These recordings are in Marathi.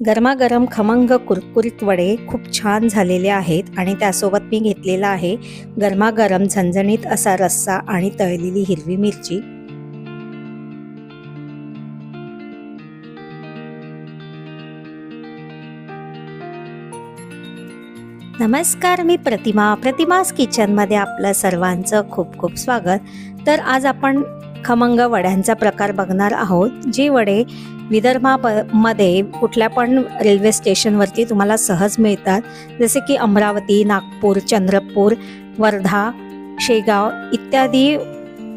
गरमागरम खमंग कुरकुरीत वडे खूप छान झालेले आहेत आणि त्यासोबत मी घेतलेला आहे गरमागरम झणझणीत असा रस्सा आणि तळलेली हिरवी मिरची. नमस्कार मी प्रतिमा. प्रतिमास किचनमध्ये आपलं सर्वांचं खूप खूप स्वागत. तर आज आपण खमंग वड्यांचा प्रकार बघणार आहोत. जी वडे विदर्भामध्ये कुठल्या पण रेल्वे स्टेशनवरती तुम्हाला सहज मिळतात. जसे की अमरावती नागपूर चंद्रपूर वर्धा शेगाव इत्यादी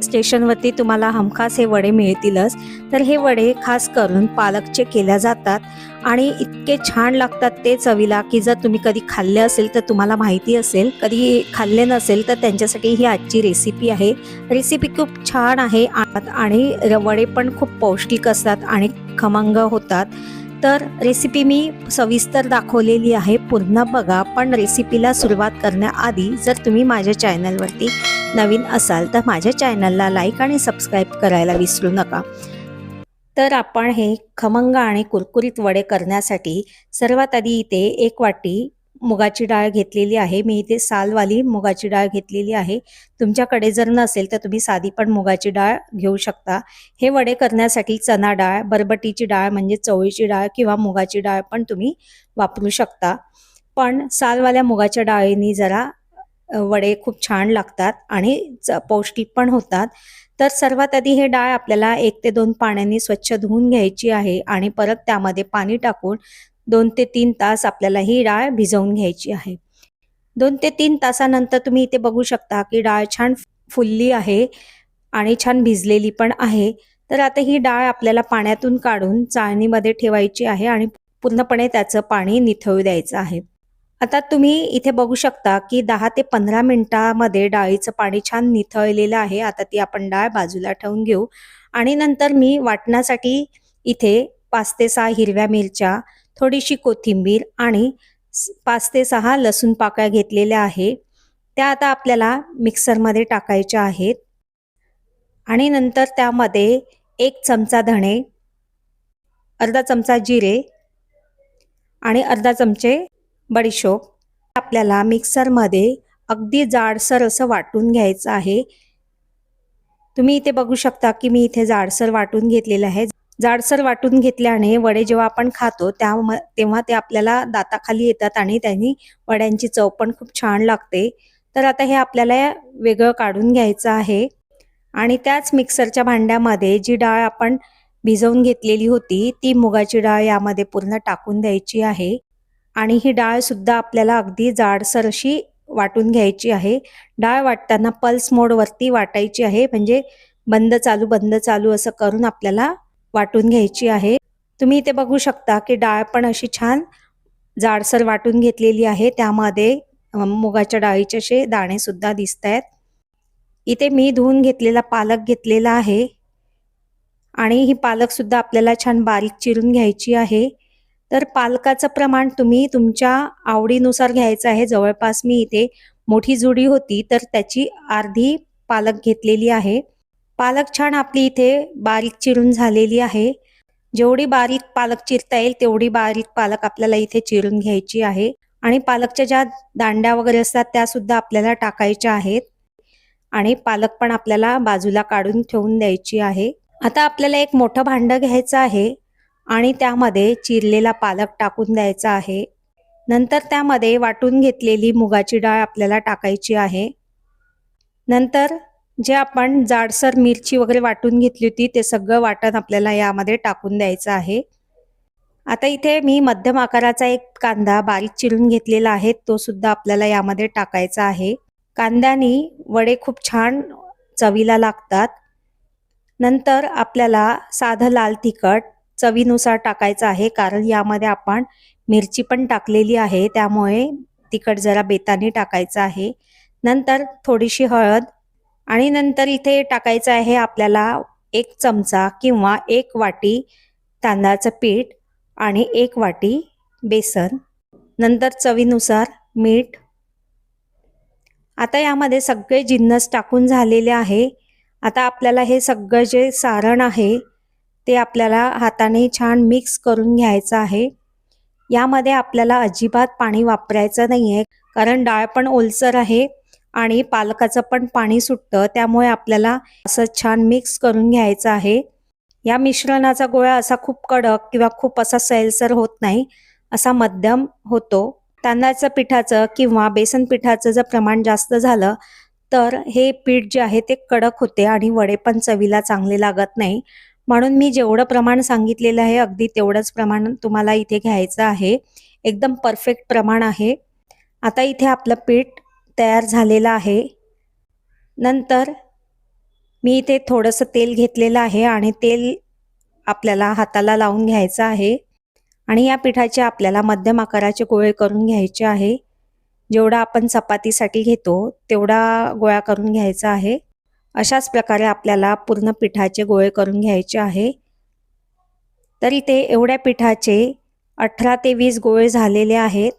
स्टेशनवरती तुम्हाला हमखास हे वडे मिळतीलच. तर हे वडे खास करून पालकचे केल्या जातात आणि इतके छान लागतात ते चवीला की जर तुम्ही कधी खाल्ले असेल तर तुम्हाला माहिती असेल. कधी खाल्ले नसेल तर त्यांच्यासाठी ही आजची रेसिपी आहे. रेसिपी खूप छान आहे. आणि वडे पण खूप पौष्टिक असतात आणि खमंग होतात. तर रेसिपी मी सविस्तर दाखवलेली आहे. पूर्ण बघा पण रेसिपीला सुरुवात करण्याआधी जर तुम्ही माझ्या चॅनलवरती नवीन असाल तर माझ्या चॅनलला लाईक आणि सबस्क्राईब करायला विसरू नका. तर आपण हे खमंग आणि कुरकुरीत वडे करण्यासाठी सर्वात आधी इथे एक वाटी मुगाची डाळ घेतलेली आहे. मी इथे सालवाली मुगाची डाळ घेतलेली आहे. तुमच्याकडे जर नसेल तर तुम्ही साधी पण मुगाची डाळ घेऊ शकता. हे वडे करण्यासाठी चना डाळ बरबटीची डाळ म्हणजे चवळीची डाळ किंवा मुगाची डाळ पण तुम्ही वापरू शकता. पण सालवाल्या मुगाच्या डाळीनी जरा वडे खूप छान लागतात आणि च- पौष्टिक पण होतात. तर सर्वात आधी हे डाळ आपल्याला एक ते दोन पाण्याने स्वच्छ धुवून घ्यायची आहे आणि परत त्यामध्ये पाणी टाकून दोन ते तीन तास आपल्याला ही डाळ भिजवून घ्यायची आहे. दोन ते तीन तासानंतर तुम्ही इथे बघू शकता की डाळ छान फुलली आहे आणि छान भिजलेली पण आहे. तर आता ही डाळ आपल्याला पाण्यातून काढून चाळणीमध्ये ठेवायची आहे आणि पूर्णपणे त्याचं पाणी निथळू द्यायचं आहे. आता तुम्ही इथे बघू शकता की दहा ते पंधरा मिनिटामध्ये डाळीचं पाणी छान निथळलेलं आहे. आता ती आपण डाळ बाजूला ठेवून घेऊ. आणि नंतर मी वाटण्यासाठी इथे पाच ते सहा हिरव्या मिरच्या थोडीशी कोथिंबीर आणि पाच ते सहा लसूण पाकळ्या घेतलेल्या आहे त्या आता आपल्याला मिक्सरमध्ये टाकायच्या आहेत. आणि नंतर त्यामध्ये एक चमचा धणे अर्धा चमचा जिरे आणि अर्धा चमचे बडीशोप आपल्याला मिक्सरमध्ये अगदी जाडसर असं वाटून घ्यायचं आहे. तुम्ही इथे बघू शकता की मी इथे जाडसर वाटून घेतलेलं आहे. जाडसर वाटून घेतल्याने वडे जेव्हा आपण खातो त्या तेव्हा ते आपल्याला दाताखाली येतात आणि त्यांनी वड्यांची चव पण खूप छान लागते. तर आता हे आपल्याला वेगळं काढून घ्यायचं आहे. आणि त्याच मिक्सरच्या भांड्यामध्ये जी डाळ आपण भिजवून घेतलेली होती ती मुगाची डाळ यामध्ये पूर्ण टाकून द्यायची आहे. आणि ही डाळ सुद्धा आपल्याला अगदी जाडसर अशी वाटून घ्यायची आहे. डाळ वाटताना पल्स मोडवरती वाटायची आहे म्हणजे बंद चालू बंद चालू असं करून आपल्याला वाटून घ्यायची आहे. तुम्ही इथे बघू शकता की डाळ पण अशी छान जाडसर वाटून घेतलेली आहे. त्यामध्ये मुगाच्या डाळीचे असे दाणे सुद्धा दिसत आहेत इथे मी धुवून घेतलेला पालक घेतलेला आहे. आणि ही पालक सुद्धा आपल्याला छान बारीक चिरून घ्यायची आहे. तर पालकाचं प्रमाण तुम्ही तुमच्या आवडीनुसार घ्यायचं आहे. जवळपास मी इथे मोठी जुडी होती तर त्याची अर्धी पालक घेतलेली आहे. पालक छान आपली इथे बारीक चिरून झालेली आहे. जेवढी बारीक पालक चिरता येईल तेवढी बारीक पालक आपल्याला इथे चिरून घ्यायची आहे. आणि पालकच्या ज्या दांड्या वगैरे असतात त्या सुद्धा आपल्याला टाकायच्या आहेत. आणि पालक पण आपल्याला बाजूला काढून ठेवून द्यायची आहे. आता आपल्याला एक मोठं भांडं घ्यायचं आहे आणि त्यामध्ये चिरलेला पालक टाकून द्यायचा आहे. नंतर त्यामध्ये वाटून घेतलेली मुगाची डाळ आपल्याला टाकायची आहे. नंतर जे आपण जाडसर मिरची वगैरे वाटून घेतली होती ते सगळं वाटण आपल्याला यामध्ये टाकून द्यायचं आहे. आता इथे मी मध्यम आकाराचा एक कांदा बारीक चिरून घेतलेला आहे तो सुद्धा आपल्याला यामध्ये टाकायचा आहे. कांद्यानी वडे खूप छान चवीला लागतात. नंतर आपल्याला साधं लाल तिखट चवीनुसार टाकायचं आहे कारण यामध्ये आपण मिरची पण टाकलेली आहे त्यामुळे तिखट जरा बेताने टाकायचं आहे. नंतर थोडीशी हळद आणि नंतर इथे टाकायचं आहे आपल्याला एक चमचा किंवा एक वाटी तांदळाचं पीठ आणि एक वाटी बेसन. नंतर चवीनुसार मीठ. आता यामध्ये सगळे जिन्नस टाकून झालेले आहे. आता आपल्याला हे सगळं जे सारण आहे ते आपल्याला हाताने छान मिक्स करून घ्यायचं आहे. यामध्ये आपल्याला अजिबात पाणी वापरायचं नाही आहे कारण डाळ पण ओलसर आहे. आणि पालकाचं पण पाणी सुटतं त्यामुळे आपल्याला असं छान मिक्स करून घ्यायचं आहे. या मिश्रणाचा गोळा असा खूप कडक किंवा खूप असा सैलसर होत नाही असा मध्यम होतो. तांदळाचं पिठाचं किंवा बेसन पिठाचं जर प्रमाण जास्त झालं तर हे पीठ जे आहे ते कडक होते आणि वडे पण चवीला चांगले लागत नाही. म्हणून मी जेवढं प्रमाण सांगितलेलं आहे अगदी तेवढंच प्रमाण तुम्हाला इथे घ्यायचं आहे. एकदम परफेक्ट प्रमाण आहे. आता इथे आपलं पीठ तयार झालेलं आहे. नंतर मी इथे थोडंसं तेल घेतलेलं आहे आणि तेल आपल्याला हाताला लावून घ्यायचं आहे. आणि या पिठाचे आपल्याला मध्यम आकाराचे गोळे करून घ्यायचे आहे. जेवढा आपण चपातीसाठी घेतो तेवढा गोळा करून घ्यायचा आहे. अशाच प्रकारे आपल्याला पूर्ण पिठाचे गोळे करून घ्यायचे आहे. तर इथे एवढ्या पिठाचे अठरा ते वीस गोळे झालेले आहेत.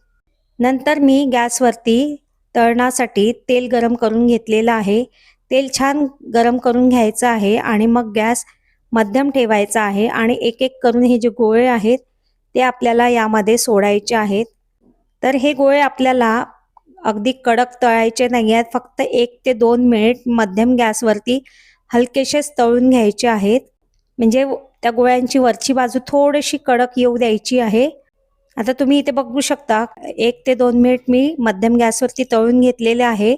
नंतर मी गॅसवरती तळणासाठी तेल गरम करून घेतलेलं आहे. तेल छान गरम करून घ्यायचं आहे आणि मग गॅस मध्यम ठेवायचा आहे आणि एक एक करून हे जे गोळे आहेत ते आपल्याला यामध्ये सोडायचे आहेत. तर हे गोळे आपल्याला अगदी कडक तळायचे नाही आहेत फक्त एक ते दोन मिनिट मध्यम गॅसवरती हलकेसेच तळून घ्यायचे आहेत. म्हणजे त्या गोळ्यांची वरची बाजू थोडीशी कडक येऊ द्यायची आहे. आता तुम्ही इथे बघू शकता एक ते दोन मिनिट मी मध्यम गॅसवरती तळून घेतलेले आहे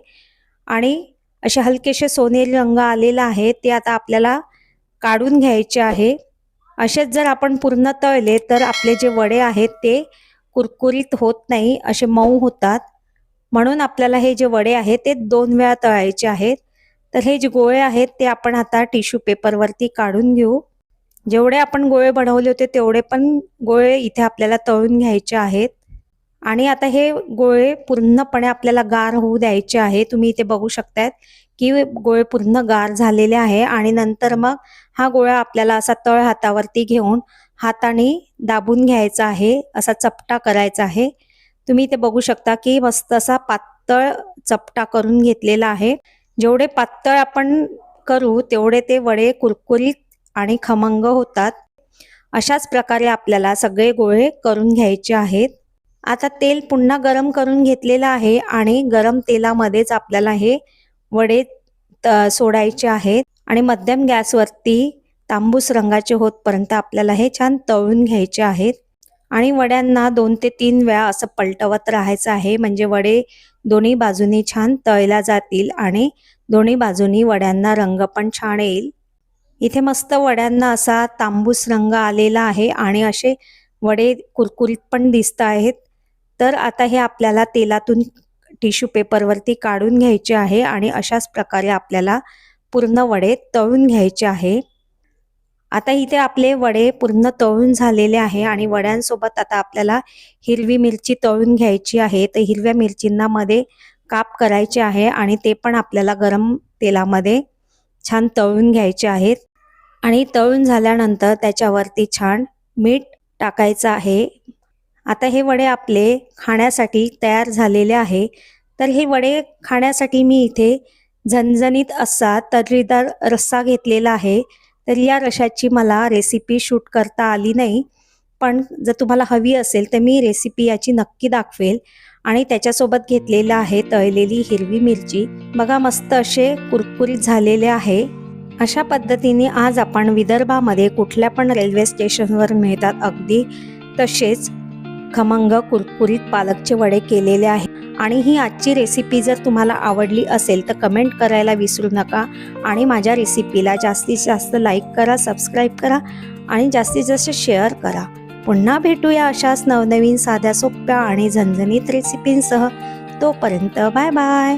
आणि असे हलकेसे सोनेरी रंग आलेला आहे ते आता आपल्याला काढून घ्यायचे आहे. असेच जर आपण पूर्ण तळले तर आपले जे वडे आहेत ते कुरकुरीत होत नाही असे मऊ होतात. म्हणून आपल्याला हे जे वडे आहेत ते दोन वेळा तळायचे आहेत. तर हे जे गोळे आहेत ते आपण आता टिश्यू पेपरवरती काढून घेऊ. जेवढे आपण गोळे बनवले होते तेवढे पण गोळे इथे आपल्याला तळून घ्यायचे आहेत. आणि आता हे गोळे पूर्णपणे आपल्याला गार होऊ द्यायचे आहे. तुम्ही इथे बघू शकतायत की गोळे पूर्ण गार झालेले आहे. आणि नंतर मग हा गोळा आपल्याला असा तळ हातावरती घेऊन हाताने दाबून घ्यायचा आहे. असा चपटा करायचा आहे. तुम्ही इथे बघू शकता की मस्त असा पातळ चपटा करून घेतलेला आहे. जेवढे पातळ आपण करू तेवढे ते वडे कुरकुरीत आणि खमंग होतात. अशाच प्रकारे आपल्याला सगळे गोळे करून घ्यायचे आहेत. आता तेल पुन्हा गरम करून घेतलेलं आहे आणि गरम तेलामध्येच आपल्याला हे वडे सोडायचे आहेत. आणि मध्यम गॅसवरती तांबूस रंगाचे होतपर्यंत आपल्याला हे छान तळून घ्यायचे आहेत. आणि वड्यांना दोन ते तीन वेळा असं पलटवत राहायचं आहे. म्हणजे वडे दोन्ही बाजूनी छान तळल्या जातील आणि दोन्ही बाजूनी वड्यांना रंग पण छान येईल. इथे मस्त वड्यांना असा तांबूस रंग आलेला आहे आणि असे वडे कुरकुरीत पण दिसत आहेत. तर आता हे आपल्याला तेलातून टिश्यू पेपरवरती काढून घ्यायचे आहे आणि अशाच प्रकारे आपल्याला पूर्ण वडे तळून घ्यायचे आहे. आता इथे आपले वडे पूर्ण तळून झालेले आहे आणि वड्यांसोबत आता आपल्याला हिरवी मिरची तळून घ्यायची आहे. तर हिरव्या मिरचींना मध्ये काप करायचे आहे आणि ते पण आपल्याला गरम तेलामध्ये छान तळून घ्यायचे आहेत. आणि तळून झाल्यानंतर त्याच्यावरती छान मीठ टाकायचं आहे. आता हे वडे आपले खाण्यासाठी तयार झालेले आहे. तर हे वडे खाण्यासाठी मी इथे झणझणीत असा तर्रीदार रस्सा घेतलेला आहे. तर या रशाची मला रेसिपी शूट करता आली नाही. पण जर तुम्हाला हवी असेल तर मी रेसिपी याची नक्की दाखवेल. आणि त्याच्यासोबत घेतलेलं आहे तळलेली हिरवी मिरची. बघा मस्त असे कुरकुरीत झालेले आहे. अशा पद्धतीने आज आपण विदर्भामध्ये कुठल्या पण रेल्वे स्टेशनवर मिळतात अगदी तसेच खमंग कुरकुरीत पालकचे वडे केलेले आहे आणि ही आजची रेसिपी जर तुम्हाला आवडली असेल तर कमेंट करायला विसरू नका आणि माझ्या रेसिपीला जास्तीत जास्त लाईक करा सबस्क्राईब करा आणि जास्तीत जास्त शेअर करा. पुन्हा भेटूया अशाच नवनवीन साध्या सोप्या आणि झणझणीत रेसिपींसह तोपर्यंत बाय बाय